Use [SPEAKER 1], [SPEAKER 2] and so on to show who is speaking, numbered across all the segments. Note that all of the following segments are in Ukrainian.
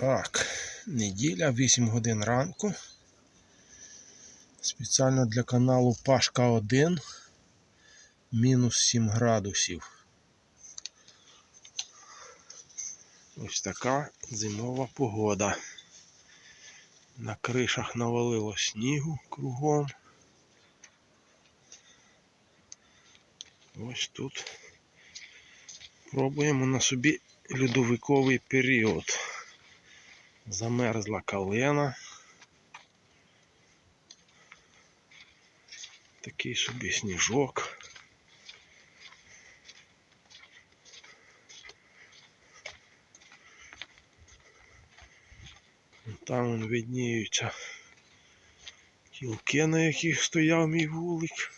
[SPEAKER 1] Так, неділя, 8 годин ранку. Спеціально для каналу Пашка 1. Мінус 7 градусів. Ось така зимова погода. На кришах навалило снігу кругом. Ось тут пробуємо на собі льодовиковий період. Замерзла калина. Такий собі сніжок. Там вон видніються кілки, на яких стояв мій вулик.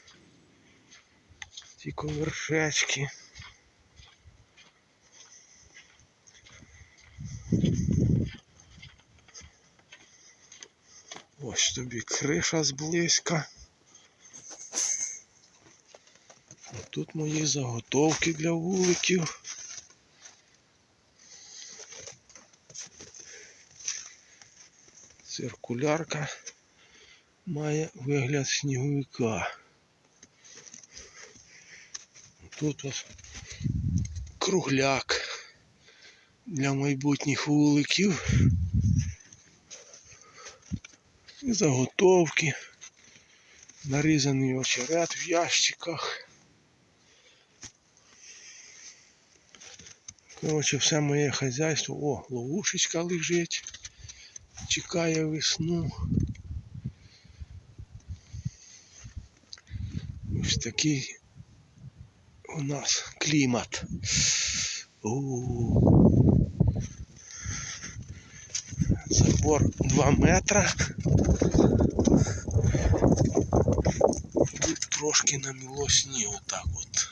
[SPEAKER 1] Ці ковершечки. Ось тобі криша зблизька. Тут мої заготовки для вуликів. Циркулярка має вигляд сніговика. Тут ось кругляк для майбутніх вуликів. І заготовки. Нарізаний очерет в ящиках. Коротше, все моє хазяйство. О, ловушечка лежить. Чекає весну. Ось такий у нас клімат. У Забор 2 метра. Тут трошки наміло снігу так от.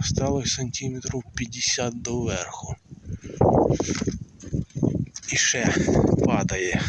[SPEAKER 1] Осталось сантиметрів 50 до верху. І ще падає.